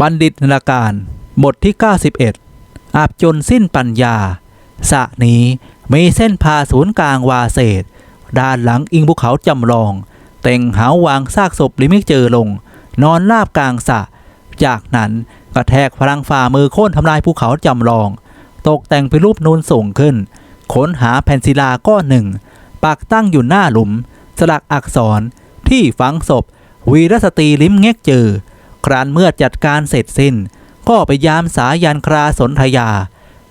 บัณฑิตนรการบทที่ 91อาบจนสิ้นปัญญา สะนี้มีเส้นผ่าศูนย์กลางวาเศษ ด้านหลังอิงภูเขาจำลอง เต่งหาวางซากศพลิมิกเจอลง นอนราบกลางสะ จากนั้นกระแทกพลังฝ่ามือโค่นทำลายภูเขาจำลอง ตกแต่งเป็นรูปนูนสูงขึ้น ค้นหาแผ่นศิลาก้อนหนึ่ง ปักตั้งอยู่หน้าหลุม สลักอักษรที่ฝังศพ วีรสตรีลิ้มเง็กเจอ ครั้นเมื่อจัดการเสร็จสิ้น ก็ไปยามสายันคราสนธยา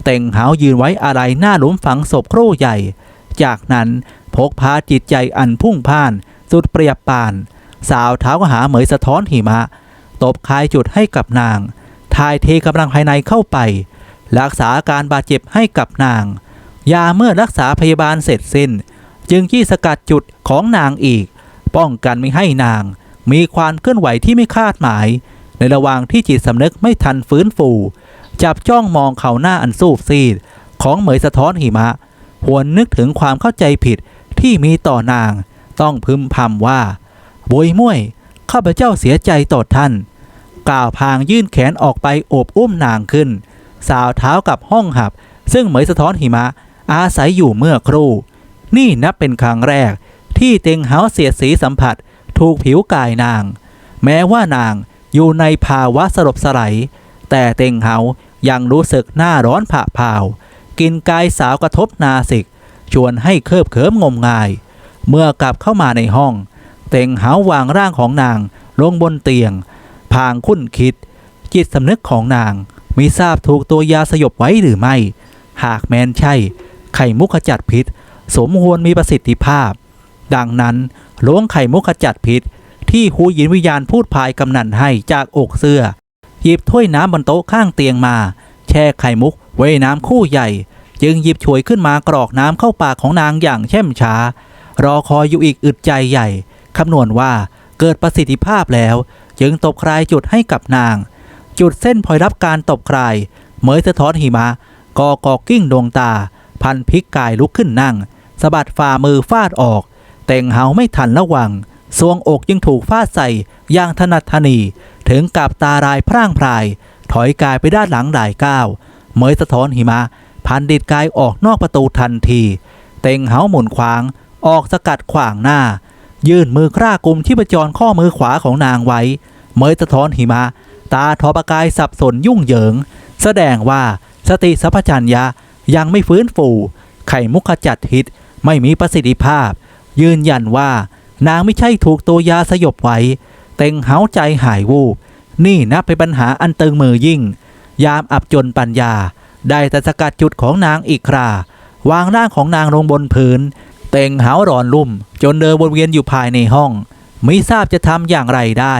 เต่งหาวยืนไว้อะไรหน้าหลุมฝังศพครู่ใหญ่ จากนั้นพกพาจิตใจอันพุ่งพ่าน สุดเปรียบปาน สาวเท้าก็หาเหมยสะท้อนหิมะ ตบคายจุดให้กับนาง ทายเทกำลังภายในเข้าไป รักษาอาการบาดเจ็บให้กับนาง ยาเมื่อรักษาพยาบาลเสร็จสิ้น จึงจี้สกัดจุดของนางอีก ป้องกันไม่ให้นาง มีความเคลื่อนไหวที่ไม่คาดหมาย ในระหว่างที่จิตสำนึกไม่ทันฟื้นฟู จับจ้องมองเขาหน้าอันสูบซีด ของเหมยสะท้อนหิมะ หวนนึกถึงความเข้าใจผิดที่มีต่อนาง ต้องพึมพำว่าบวยม่ยข้าพเจ้าเสียใจต่อท่าน กล่าวพางยื่นแขนออกไปโอบอุ้มนางขึ้น สาวเท้ากับห้องหับ ซึ่งเหมยสะท้อนหิมะ อาศัยอยู่เมื่อครู่ นี่นับเป็นครั้งแรกที่เต็งเฮาเสียสีสัมผัส ถูกผิวกายนาง แม้ว่านางอยู่ในภาวะสลบสลายแต่เต็งเฮายังรู้สึกหน้าร้อนผ่าพาว กินกายสาวกระทบนาสิก ชวนให้เคิบเขิมงมงาย เมื่อกลับเข้ามาในห้อง เต็งเฮาวางร่างของนางลงบนเตียง พางคุ้นคิด จิตสำนึกของนางมีทราบถูกตัวยาสยบไว้หรือไม่ หากแมนใช่ ไข่มุกขจัดพิษ สมควรมีประสิทธิภาพ ดังนั้นล้วงไข่มุกขจัดพิษ ที่หูยินวิญญาณพูดพายกำนันให้จากอกเสื้อ หยิบถ้วยน้ำบนโต๊ะข้างเตียงมา แช่ไข่มุกไว้น้ำคู่ใหญ่ จึงหยิบฉวยขึ้นมากรอกน้ำเข้าปากของนางอย่างเช่มช้า รอคอยอยู่อีกอึดใจใหญ่คำนวณว่าเกิดประสิทธิภาพแล้ว จึงตบคลายจุดให้กับนาง จุดเส้นพลอยรับการตบคลายเหมยสะท้อนหิมะกอกอกกิ้งดวงตา พันพลิกกายลุกขึ้นนั่งสะบัดฝ่ามือฟาดออก แต่งเหาไม่ทันระวังสวงอกยังถูกฟาดใส่อย่างถนัดทนีถึงกับตารายพร่างพราย ถอยกายไปด้านหลังหลายก้าวเหมยสะท้อนหิมะ พันดิดกายออกนอกประตูทันที เต็งเหาหมุนขวาง ออกสกัดขวางหน้า ยื่นมือคร่ากุมที่ประจรข้อมือขวาของนางไว้ เมยสะท้อนหิมะ ตาทอประกายสับสนยุ่งเหยิง แสดงว่าสติสัพพัญญะยังไม่ฟื้นฟูไข่มุขจัดฮิตไม่มีประสิทธิภาพ ยืนยันว่า นางไม่ใช่ถูกตัวยาสยบไว้ เต็งเหาใจหายวูบ นี่นับเป็นปัญหาอันตึงมือยิ่ง ยามอับจนปัญญา ได้แต่สกัดจุดของนางอีกคราวางร่างของนางลงบนพื้น เต็งเหาวร้อนลุ่ม จนเดินวนเวียนอยู่ภายในห้อง ไม่ทราบจะทำอย่างไรได้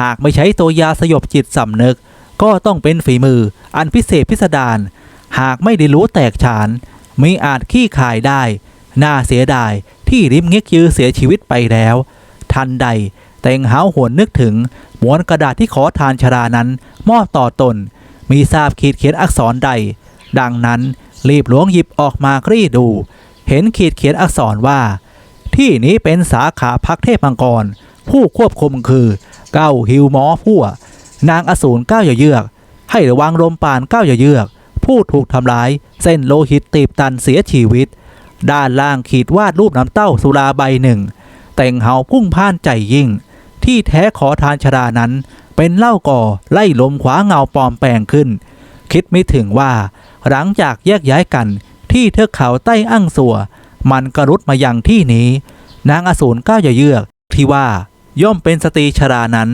หากไม่ใช้ตัวยาสยบจิตสำนึก ก็ต้องเป็นฝีมือ อันพิเศษพิสดารหากไม่ได้รู้แตกฉานมีอาจขี้ขายได้ น่าเสียดาย ที่ริมเง็กยือเสียชีวิตไปแล้ว ทันใดเต็งหาวหวนนึกถึงม้วนกระดาษที่ขอทานชรานั้นมอบต่อตน มีทราบขีดเขียนอักษรใด ดังนั้นรีบหลวงหยิบออกมากรีดดู เห็นขีดเขียนอักษรว่า ที่นี้เป็นสาขาพักเทพมังกร ผู้ควบคุมคือเก้าฮิวหมอพัวนางอสูรเก้าอย่าเยือก ให้ระวังลมปานเก้าอย่าเยือก ผู้ถูกทำร้าย เส้นโลหิตตีบตันเสียชีวิต ด้านล่างขีดวาดรูปน้ำเต้าสุราใบหนึ่ง แต่งเหาพุ่งพ่านใจยิ่ง ที่แท้ขอทานชรานั้น เป็นเล่าก่อไล่ลมขวาเงาปลอมแปลงขึ้น คิดไม่ถึงว่า หลังจากแยกย้ายกันที่เทือกเขาใต้อั่งสัว มันกระรุดมายังที่นี้ นางอสูรก้าวอย่เยือกที่ว่าย่อมเป็นสตรีชรานั้น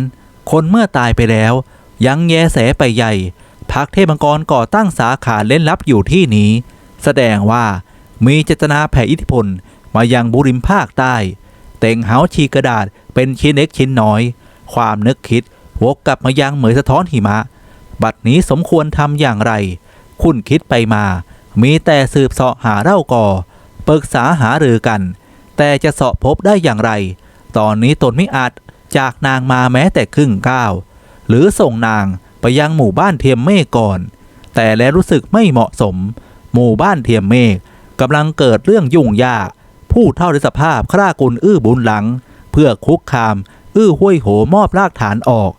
คนเมื่อตายไปแล้ว ยังแยแสไปใหญ่ พักเทพมังกรก่อตั้งสาขาเล่นลับอยู่ที่นี้ แสดงว่า มีเจตนาแผ่อิทธิพล มายังบุริมภาคใต้เต่งเหาชีกระดาษเป็นชิ้นเล็กชิ้นน้อย ความนึกคิดวกกลับมายังเหมยสะท้อนหิมะ บัดนี้สมควรทำอย่างไร คุณคิดไปมา มีแต่สืบเสาะหาเล่าก่อปรึกษาหารือกัน แต่จะเสาะพบได้อย่างไร ตอนนี้ตนไม่อาจจากนางมาแม้แต่ครึ่งก้าวหรือส่งนางไปยังหมู่บ้านเทียมเมฆก่อน แต่แล้วรู้สึกไม่เหมาะสม หมู่บ้านเทียมเมฆ กำลังเกิดเรื่องยุ่งยาก ผู้เท่าในสภาพคร่ากุลอื้อบุญหลัง เพื่อคุกคาม อื้อห้วยโหมอบรากฐานออก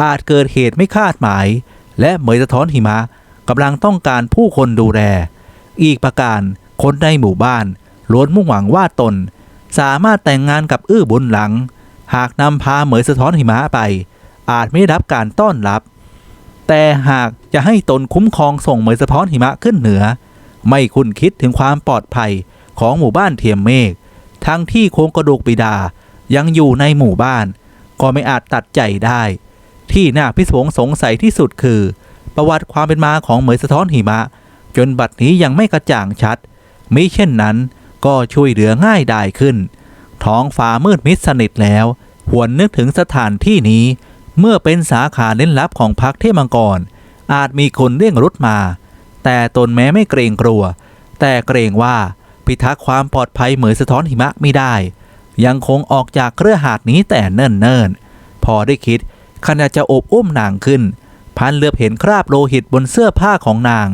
อาจเกิดเหตุไม่คาดหมาย และเหมยสะท้อนหิมะกำลังต้องการผู้คนดูแล อีกประการคนในหมู่บ้านล้วนมุ่งหวังว่าตน สามารถแต่งงานกับอื้อบุญหลัง หากนำพาเหมยสะท้อนหิมะไป อาจไม่ได้รับการต้อนรับ แต่หากจะให้ตนคุ้มครองส่งเหมยสะท้อนหิมะขึ้นเหนือ ไม่คุณคิดถึงความปลอดภัยของหมู่บ้านเทียมเมฆทั้งที่โครงกระดูกบิดายังอยู่ในหมู่บ้าน ก็ไม่อาจตัดใจได้ ที่น่าพิศวงสงสัยที่สุดคือ ประวัติความเป็นมาของเหมยสะท้อนหิมะ จนบัดนี้ยังไม่กระจ่างชัดมิเช่นนั้นก็ช่วยเหลือง่ายดายขึ้น ท้องฟ้ามืดมิดสนิทแล้ว หวนนึกถึงสถานที่นี้ เมื่อเป็นสาขาเล่นลับของพักเทมังกร อาจมีคนเรียกรุดมา แต่ตนแม้ไม่เกรงกลัว แต่เกรงว่าพิทักษ์ความปลอดภัยเหมือนสะท้อนหิมะไม่ได้ ยังคงออกจากเครือหาดนี้แต่เนิ่นๆ พอได้คิดขณะจะอบอุ้มนางขึ้น พันเลือบเห็นคราบโลหิตบนเสื้อผ้าของนาง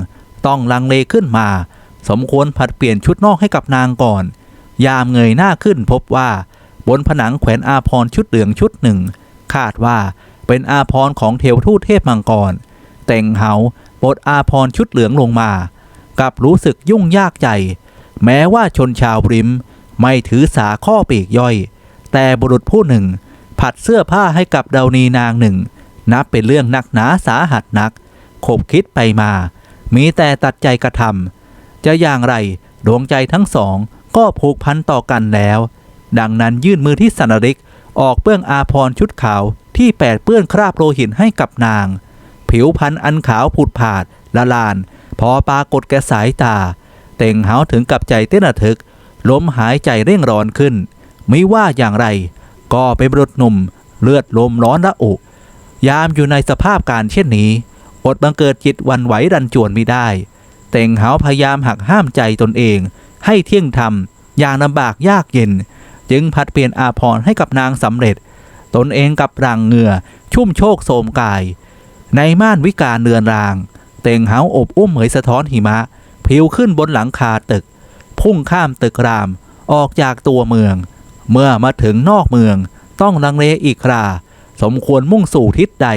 ต้องลังเลขึ้นมา สมควรผัดเปลี่ยนชุดนอกให้กับนางก่อน ยามเงยหน้าขึ้นพบว่า บนผนังแขวนอาพรชุดเหลืองชุดหนึ่ง คาดว่าเป็นอาพรของเทวทูตเทพมังกร แต่งเหา บทอาพรชุดเหลืองลงมา กับรู้สึกยุ่งยากใจ แม้ว่าชนชาวริม ไม่ถือสาข้อปีกย่อย แต่บุรุษผู้หนึ่ง ผัดเสื้อผ้าให้กับดาวนีนางหนึ่ง นับเป็นเรื่องหนักหนาสาหัสนักขบคิดไปมา มีแต่ตัดใจกระทำจะอย่างไรดวงใจทั้งสองก็ผูกพันต่อกันแล้ว ดังนั้นยื่นมือที่สันริกออกเปื้องอาพรชุดขาวที่แปดเปื้อนคราบโลหิตให้กับนาง ผิวพันธุ์อันขาวผุดผาดละลาน พอปรากฏแก่สายตา เต่งเหาถึงกับใจเต้นระทึกล้มหายใจเร่งร้อนขึ้น ไม่ว่าอย่างไร ก็เป็นบุรุษหนุ่ม เลือดลมร้อนระอุ ยามอยู่ในสภาพการเช่นนี้ อดบังเกิดจิตวันไหวรันจวนไม่ได้ เต่งเหาพยายามหักห้ามใจตนเอง ให้เที่ยงธรรมอย่างลำบากยากเย็น จึงผัดเปลี่ยนอาพรณ์ให้กับนางสำเร็จ ตนเองกับรังเหงื่อชุ่มโชคโสมกาย ในม่านวิกาเรือนราง เต่งเหาอบอุ้มเหมยสะท้อนหิมะผิวขึ้นบนหลังคาตึก พุ่งข้ามตึกราม ออกจากตัวเมือง เมื่อมาถึงนอกเมืองต้องลังเลอีกครา สมควรมุ่งสู่ทิศใด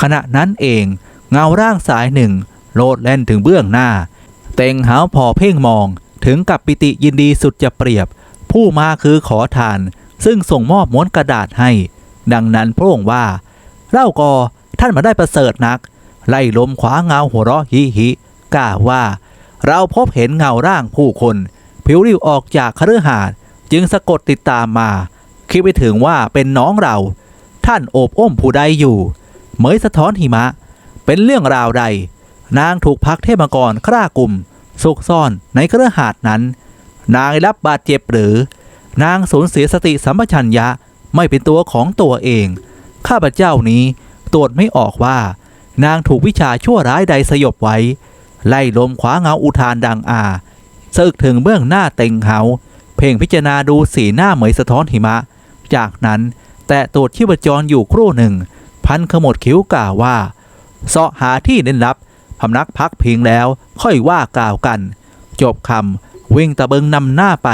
ขณะนั้นเองเงาร่างสายหนึ่ง โลดแล่นถึงเบื้องหน้า เต็งหาวพอเพ่งมองถึงกับปิติยินดีสุดจะเปรียบ ผู้มาคือขอทาน ซึ่งส่งมอบม้วนกระดาษให้ ดังนั้นพระองค์ว่าเล่ากอ ท่านมาได้ประเสริฐนัก ไล่ลมขวาเงาหัวเราะฮิฮิกล่าวว่า เราพบเห็นเงาร่างผู้คน ผิวริ้วออกจากคฤหาสน์จึงสะกดติดตามมา คิดไปถึงว่าเป็นน้องเรา ท่านโอบอ้อมผู้ใดอยู่เหมยสะท้อนหิมะ เป็นเรื่องราวใด นางถูกพักเทพมกรคร่ากลุ่มซุกซ่อนในเครือหาดนั้น นางรับบาดเจ็บหรือ นางสูญเสียสติสัมปชัญญะไม่เป็นตัวของตัวเอง ข้าพเจ้านี้ ตรวจไม่ออกว่า นางถูกวิชาชั่วร้ายใดสยบไว้ ไล่ลมขวาเงาอุทานดังอาสึกถึงเบื้องหน้าเต็งเหาเพ่งพิจารณาดูสีหน้าเหมยสะท้อนหิมะ จากนั้นแต่ตรวจชีพจรอยู่ครู่หนึ่ง พันขมวดคิ้วกล่าวว่าเสาะหาที่เล่นลับพำนักพักพิงแล้วค่อยว่ากล่าวกัน จบคำวิ่งตะเบิงนำหน้าไป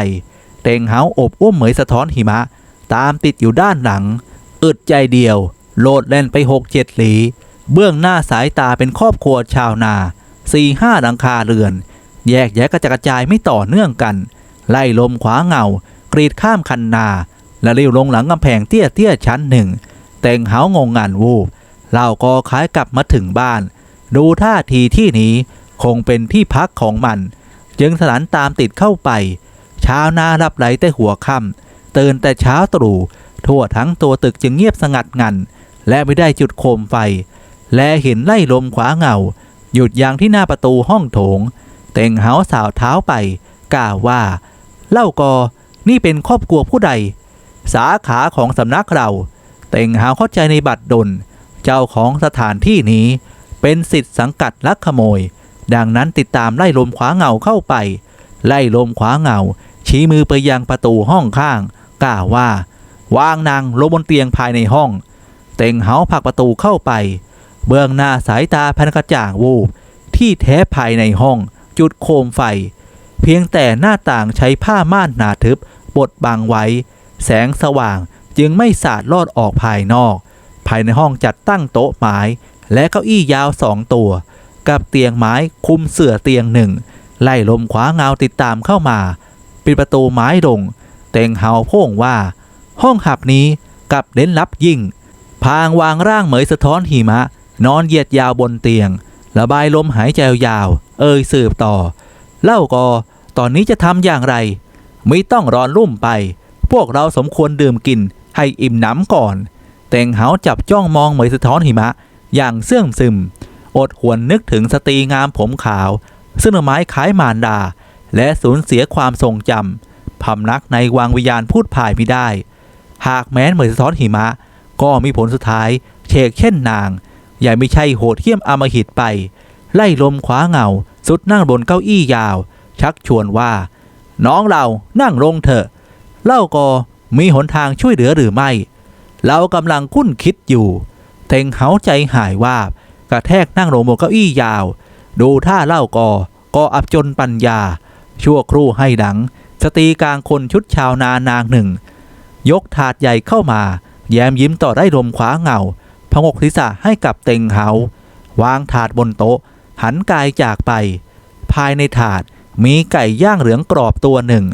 เต็งเหาอบอุ้มเหมยสะท้อนหิมะ ตามติดอยู่ด้านหลังอึดใจเดียว โลดแล่นไปหกเจ็ดหลี เบื้องหน้าสายตาเป็นครอบครัวชาวนาสี่ห้าหลังคาเรือน แยกแยะกระจดกระจายไม่ต่อเนื่องกัน ไล่ลมขวาเงา กรีดข้ามคันนา และเลี้ยวลงหลังกำแพงเตี้ยเตี้ยชั้นหนึ่ง แต่งเหางงงานวูบเล่าก็คล้ายกลับมาถึงบ้าน ดูท่าทีที่นี้คงเป็นที่พักของมัน จึงสลันตามติดเข้าไปชาวนารับไหลแต่หัวค่ำตื่นแต่เช้าตรู่ทั่วทั้งตัวตึกจึงเงียบสงัดงัน และไม่ได้จุดโคมไฟ และเห็นไล่ลมขวาเงา หยุดยางที่หน้าประตูห้องโถง เต่งเหาสาวเท้าไปกล่าวว่า เล่ากอนี่เป็นครอบครัวผู้ใด สาขาของสำนักเรา เต่งหาเข้าใจในบัตรดล เจ้าของสถานที่นี้ เป็นสิทธิ์สังกัดลักขโมย ดังนั้นติดตามไล่ลมขวาเงาเข้าไป ไล่ลมขวาเงา ชี้มือไปยังประตูห้องข้าง กล่าวว่า วางนางลงบนเตียงภายในห้อง เต่งเหาผลักประตูเข้าไป เบื้องหน้าสายตาพันกระจ่างวูบที่แท้ภายในห้อง จุดโคมไฟ เพียงแต่หน้าต่างใช้ผ้าม่านหนาทึบบดบังไว้ แสงสว่างจึงไม่สาดลอดออกภายนอก ภายในห้องจัดตั้งโต๊ะไม้และเก้าอี้ยาวสองตัว กับเตียงไม้คุมเสื่อเตียงหนึ่ง ไล่ลมขวาเงาติดตามเข้ามา ปิดประตูไม้ลง เต็งเฮาโพ่งว่า ห้องหับนี้กับเล้นลับยิ่ง พางวางร่างเหมยสะท้อนหิมะ นอนเหยียดยาวบนเตียง ระบายลมหายใจยาว เอ่ยสืบต่อ เล่าก็ตอนนี้จะทำอย่างไร ไม่ต้องรอนรุ่มไป พวกเราสมควรดื่มกิน ให้อิ่มหนำก่อนเต็งเหาจับจ้องมองเหมยสะท้อนหิมะ อย่างเสื่องซึม อดหวนนึกถึงสตรีงามผมขาว ซึ่งไม้คล้ายมารดา และสูญเสียความทรงจำพำนักในวังวิญญาณพูดผ่ายไม่ได้ หากแม้นเหมยสะท้อนหิมะ ก็มีผลสุดท้ายเชกเช่นนางอย่ไม่ใช่โหดเหี้ยมอำมหิตไป ไล่ลมขวาเงา สุดนั่งบนเก้าอี้ยาว ชักชวนว่า น้องเรานั่งลงเถอะ เล่าก็มีหนทางช่วยเหลือหรือไม่ เรากำลังคุ้นคิดอยู่เต็งเหาใจหายว่า กระแทกนั่งลงบนเก้าอี้ยาว ดูท่าเล่าก็ก็อับจนปัญญา ชั่วครู่ให้ดัง สตีกลางคนชุดชาวนานางหนึ่ง ยกถาดใหญ่เข้ามา แย้มยิ้มต่อได้ลมขวาเงาพงกศีรษะให้กับเต็งเหาวางถาดบนโต๊ะ หันกายจากไป ภายในถาดมีไก่ย่างเหลืองกรอบตัวหนึ่ง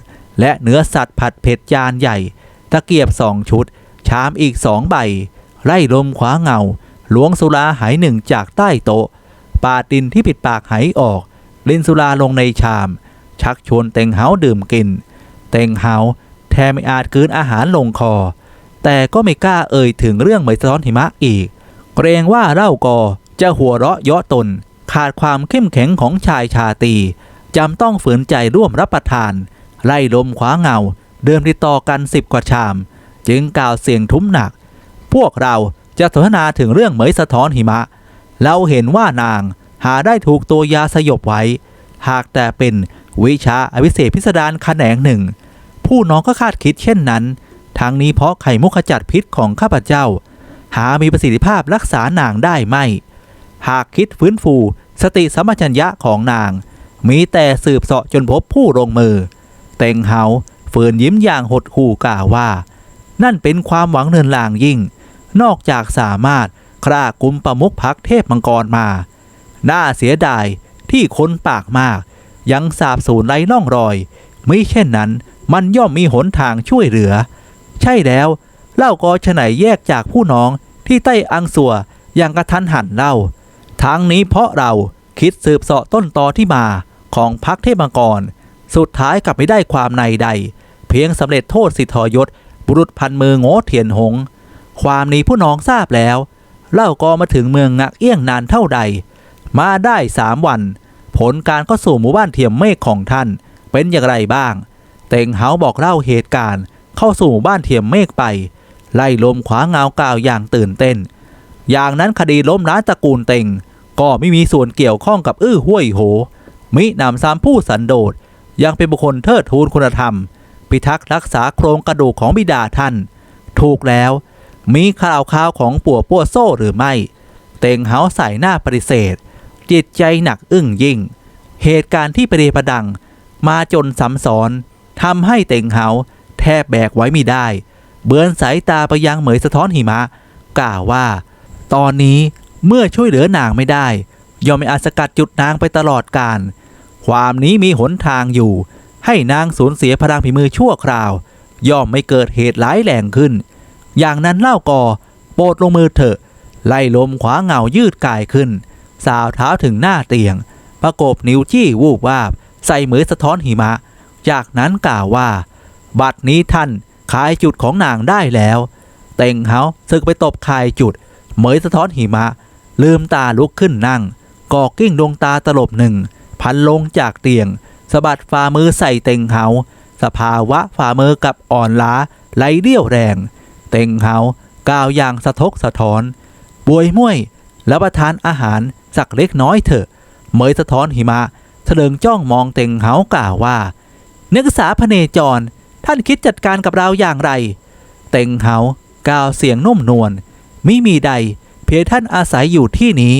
และเนื้อสัตว์ผัดเผ็ดจานใหญ่ ตะเกียบสองชุด ชามอีกสองใบ ไล่ลมขวาเงาล้วงสุราหายหนึ่งจากใต้โต๊ะ ปาดดินที่ปิดปากหายออกลินสุราลงในชาม ชักชวนเต็งเหาดื่มกิน เต็งเหาแทบไม่อาจกืนอาหารลงคอ แต่ก็ไม่กล้าเอ่ยถึงเรื่องไหมยซ้อนหิมะอีก เกรงว่าเล่ากอจะหัวเราะเยาะตน ขาดความเข้มแข็งของชายชาตีจำต้องฝืนใจร่วมรับประทาน ไล่ลมขวาเงา เดิมติดต่อกันสิบกว่าชาม จึงกล่าวเสียงทุ้มหนัก พวกเราจะสนทนาถึงเรื่องเหมยสะท้อนหิมะ เราเห็นว่านางหาได้ถูกตัวยาสยบไว้ หากแต่เป็นวิชาอวิเศษพิสดารแขนงหนึ่ง ผู้น้องก็คาดคิดเช่นนั้น ทั้งนี้เพราะไข่มุกขจัดพิษของข้าพเจ้า หามีประสิทธิภาพรักษานางได้ไม่ หากคิดฟื้นฟู สติสัมปชัญญะของนาง มีแต่สืบเสาะจนพบผู้ลงมือ เต็งเฮาฝืนยิ้มอย่างหดหู่กล่าวว่า นั่นเป็นความหวังเนินลางยิ่ง นอกจากสามารถคร่ากุมประมุขพักเทพมังกรมา น่าเสียดายที่คนปากมาก ยังสาบสูญไร้น่องรอย ไม่เช่นนั้นมันย่อมมีหนทางช่วยเหลือ ช่แล้วเล่าก็ฉะไหนแยกจากผู้น้องที่ใต้อังสัวอย่างกระทันหันเล่าทั้งนี้เพราะเราคิดสืบเสาะต้นตอที่มาของพักเทพมังกร สุดท้ายกลับไม่ได้ความในใด เพียงสำเร็จโทษสิทธยศ บุรุษพันมือโง่เทียนหง ความนี้ผู้น้องทราบแล้ว เล่าก็มาถึงเมืองงักเอี้ยงนานเท่าใด มาได้สามวัน ผลการก็สู่หมู่บ้านเทียมเมฆของท่าน เป็นอย่างไรบ้าง เต็งเฮาบอกเล่าเหตุการณ์ เข้าสู่บ้านเทียมเมฆไป ไล่ลมขวาเงากล่าวอย่างตื่นเต้น อย่างนั้นคดีล้มล้างตระกูลเต็ง ก็ไม่มีส่วนเกี่ยวข้องกับอื้อห้วยโห มิหนำซ้ำผู้สันโดษยังเป็นบุคคลเทิดทูนคุณธรรม พิทักษ์รักษาโครงกระดูกของบิดาท่าน ถูกแล้ว มีข่าวข่าวของปัวปัวโซ่หรือไม่ เต็งเฮาใส่หน้าปฏิเสธ จิตใจหนักอึ้งยิ่ง เหตุการณ์ที่ประเดประดัง มาจนซ้ำซ้อนทำให้เต็งเฮา ทบแบกไว้ไม่ได้ เบือนสายตาไปยังเหมยสะท้อนหิมะ กล่าวว่า ตอนนี้เมื่อช่วยเหลือนางไม่ได้ ย่อมไม่อาจสกัดจุดนางไปตลอดการ ความนี้มีหนทางอยู่ ให้นางสูญเสียพลังฝีมือชั่วคราว ย่อมไม่เกิดเหตุร้ายแรงขึ้น อย่างนั้นเล่าก่อโปรดลงมือเถอะ ไล่ลมขวาเงายืดกายขึ้น สาวเท้าถึงหน้าเตียง ประกบนิ้วจี้วูบวาบ ใส่มือสะท้อนหิมะ จากนั้นกล่าวว่า บัดนี้ท่านขายจุดของนางได้แล้ว เต็งเฮาศึกไปตบคายจุด เหมยสะท้อนหิมะ ลืมตาลุกขึ้นนั่งกอกิ้งดวงตาตลบหนึ่ง พันลงจากเตียงสะบัดฝ่ามือใส่เต็งเฮาสภาวะฝ่ามือกับอ่อนล้าไหลเรี่ยวแรง เต็งเฮากล่าวอย่างสะทกสะท้อนบวยม่วยแล้วประทานอาหารสักเล็กน้อยเถอะเหมยสะท้อนหิมะเถลิงจ้องมองเต็งเฮากล่าวว่านักศึกษาพเนจร ท่านคิดจัดการกับเราอย่างไร เต็งเฮากล่าวเสียงนุ่มนวลมิมีใด เพียงท่านอาศัยอยู่ที่นี้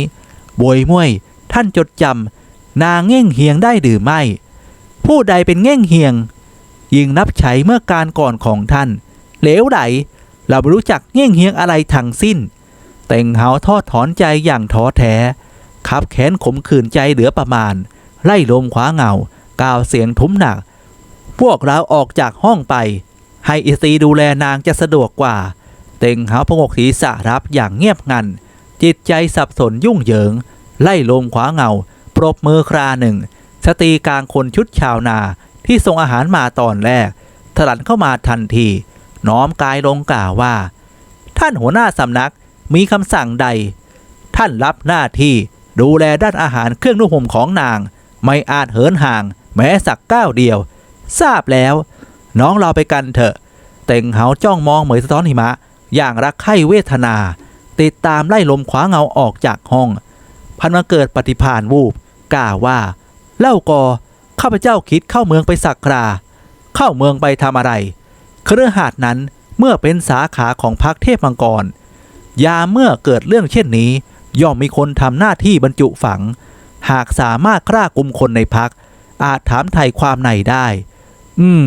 บวยมวย ท่านจดจำนางเง่งเฮียงได้หรือไม่ ผู้ใดเป็นเง่งเฮียง ยิงนับใช้เมื่อการก่อนของท่าน เหลวไหลเราไม่รู้จักเง่งเฮียงอะไรทั้งสิ้น เต่งเหาทอดถอนใจอย่างท้อแท้ขับแขนขมขื่นใจเหลือประมาณ ไล่ลมขวาเงากล่าวเสียงทุ้มหนัก พวกเราออกจากห้องไป ให้อิซีดูแลนางจะสะดวกกว่า เต่งหาพงกศีรษะรับอย่างเงียบงัน จิตใจสับสนยุ่งเหยิง ไล่ลมขวาเงา ปรบมือคราหนึ่ง สตีกลางคนชุดชาวนาที่ส่งอาหารมาตอนแรกถลันเข้ามาทันที น้อมกายลงกล่าวว่า ท่านหัวหน้าสำนักมีคำสั่งใด ท่านรับหน้าที่ดูแลด้านอาหารเครื่องนุ่งห่มของนาง ไม่อาจเหินห่าง แม้สักก้าวเดียว ทราบแล้ว น้องเราไปกันเถอะ เต่งเหาจ้องมองเหมยสะท้อนหิมะ อย่างรักใคร่เวทนา ติดตามไล่ลมขวาเงาออกจากห้อง พันมาเกิดปฏิพานวูบกล่าวว่า เล่ากอข้าพเจ้าคิดเข้าเมืองไปสักการา เข้าเมืองไปทำอะไร เครือหาดนั้นเมื่อเป็นสาขาของพรรคเทพมังกร ยาเมื่อเกิดเรื่องเช่นนี้ ย่อมมีคนทำหน้าที่บรรจุฝัง หากสามารถกล้ากลุ่มคนในพักอาจถามไถ่ความในได้ อืม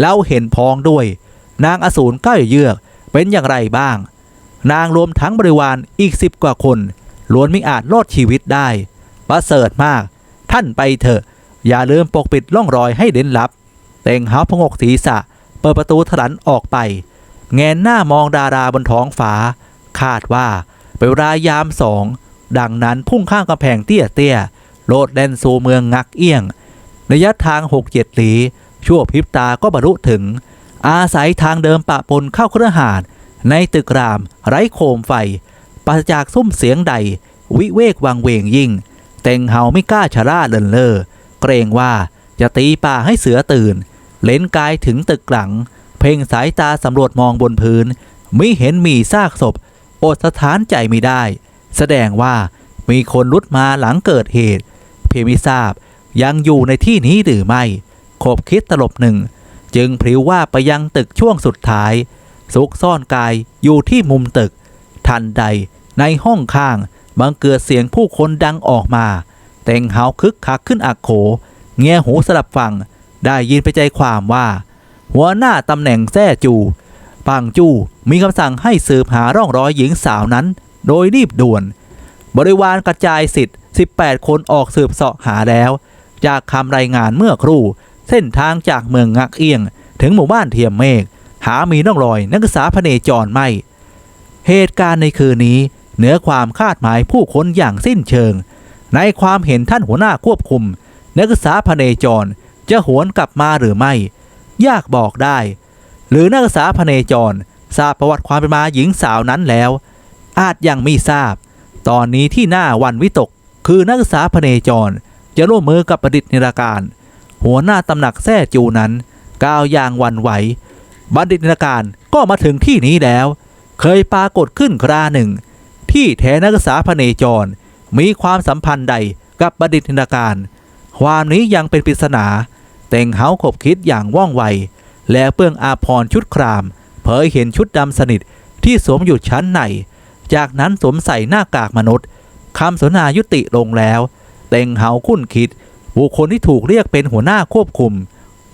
แล้วเห็นพ้องด้วย นางอสูรก้าวเยือก เป็นอย่างไรบ้าง นางรวมทั้งบริวารอีกสิบกว่าคนล้วนไม่อาจรอดชีวิตได้ ประเสริฐมาก ท่านไปเถอะ อย่าลืมปกปิดล่องรอยให้เด่นลับ เต่งเฮาพงกศีรษะ เปิดประตูถลันออกไป แงนหน้ามองดาราบนท้องฟ้า คาดว่าเป็นเวลายามสอง ดังนั้นพุ่งข้ามกำแพงเตี้ยเตี้ยโลดแล่นสู่เมืองงักเอี้ยง ระยะทางหกเจ็ดหลี ชั่วพริบตาก็บรรลุถึง อาศัยทางเดิมปะปนเข้าเครือหาดในตึกราม ไร้โคมไฟปราศจากซุ้มเสียงใด วิเวกวังเวงยิ่ง เต็งเฮาไม่กล้าชะล่าเลินเลอเกรงว่าจะตีป่าให้เสือตื่น เลนกายถึงตึกหลัง เพ่งสายตาสำรวจมองบนพื้นไม่เห็นมีซากศพอดสถานใจไม่ได้ แสดงว่ามีคนลุดมาหลังเกิดเหตุ เพียงไม่ทราบยังอยู่ในที่นี้หรือไม่ ขบคิดตลบหนึ่ง จึงพริ้วว่าไปยังตึกช่วงสุดท้าย ซุกซ่อนกายอยู่ที่มุมตึก ทันใดในห้องข้างบังเกิดเสียงผู้คนดังออกมาแต่งเฮาคึกคักขึ้นอักโข เงียหูสลับฟัง ได้ยินไปใจความว่า หัวหน้าตำแหน่งแท้จูปังจูมีคำสั่งให้สืบหาร่องรอยหญิงสาวนั้น โดยรีบด่วน บริวารกระจายสิทธิ์ 18 คนออกสืบเสาะหาแล้ว จากคำรายงานเมื่อครู่ เส้นทางจากเมืองงักเอียง ถึงหมู่บ้านเทียมเมฆหามีร่องรอยนักศึกษาพเนจรไม่ เหตุการณ์ในคืนนี้เหนือความคาดหมายผู้คนอย่างสิ้นเชิง ในความเห็นท่านหัวหน้าควบคุม นักศึกษาพเนจรจะหวนกลับมาหรือไม่ ยากบอกได้ หรือนักศึกษาพเนจรทราบประวัติความเป็นมาหญิงสาวนั้นแล้ว อาจยังไม่ทราบ ตอนนี้ที่หน้าวันวิตก คือนักศึกษาพเนจรจะร่วมมือกับประดิษฐ์นิราการ หัวหน้าตำหนักแท้จูนั้นก้าวอย่างวันไหว บัณฑิตนาการก็มาถึงที่นี้แล้ว เคยปรากฏขึ้นคราหนึ่ง ที่แทนักศึกษาพเนจร มีความสัมพันธ์ใดกับบัณฑิตนาการ ความนี้ยังเป็นปริศนาเต่งเฮาขบคิดอย่างว่องไว และเปื้องอาพรชุดคราม เผยเห็นชุดดำสนิทที่สวมอยู่ชั้นในจากนั้นสวมใส่หน้ากากมนุษย์คำสนทนายุติลงแล้วเต่งเฮาคุ้นคิด บุคคลที่ถูกเรียกเป็นหัวหน้าควบคุม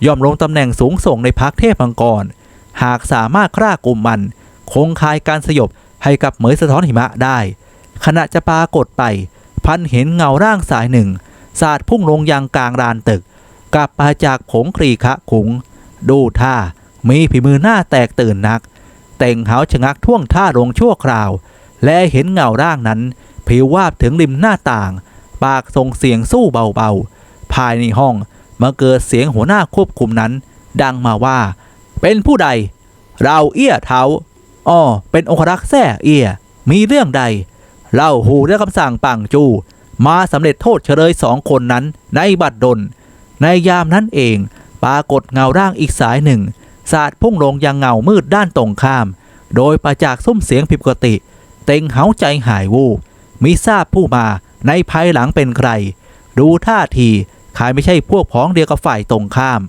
ย่อมลงตำแหน่งสูงส่งในพักเทพมังกร หากสามารถคร่ากลุ่มมัน คงคายการสยบให้กับเหมยสะท้อนหิมะได้ ขณะจะปรากฏไป พันเห็นเงาร่างสายหนึ่ง สาดพุ่งลงยังกลางลานตึก กลับมาจากผงครีคะขุง ดูท่ามีฝีมือหน้าแตกตื่นนัก แต่งเหาชะงักท่วงท่าลงชั่วคราว และเห็นเงาร่างนั้น ผิววาบถึงริมหน้าต่าง ปากส่งเสียงสู้เบาๆ ภายในห้องมาเกิดเสียงหัวหน้าควบคุมนั้น ดังมาว่า เป็นผู้ใด เราเอี้ยเท้าอ้อเป็นองครักษ์แท้เอี้ยมีเรื่องใด เล่าหูได้คำสั่งปังจู มาสำเร็จโทษเฉลยสองคนนั้นในบัดดล ในยามนั้นเองปรากฏเงาร่างอีกสายหนึ่ง สาดพุ่งลงยังเงามืดด้านตรงข้าม โดยประจากซุ้มเสียงผิดปกติ เต็งเหาใจหายวูมิทราบผู้มาในภายหลังเป็นใคร ดูท่าทีายไม่ใช่พวกพ้องเดียวกับฝ่ายตรงข้าม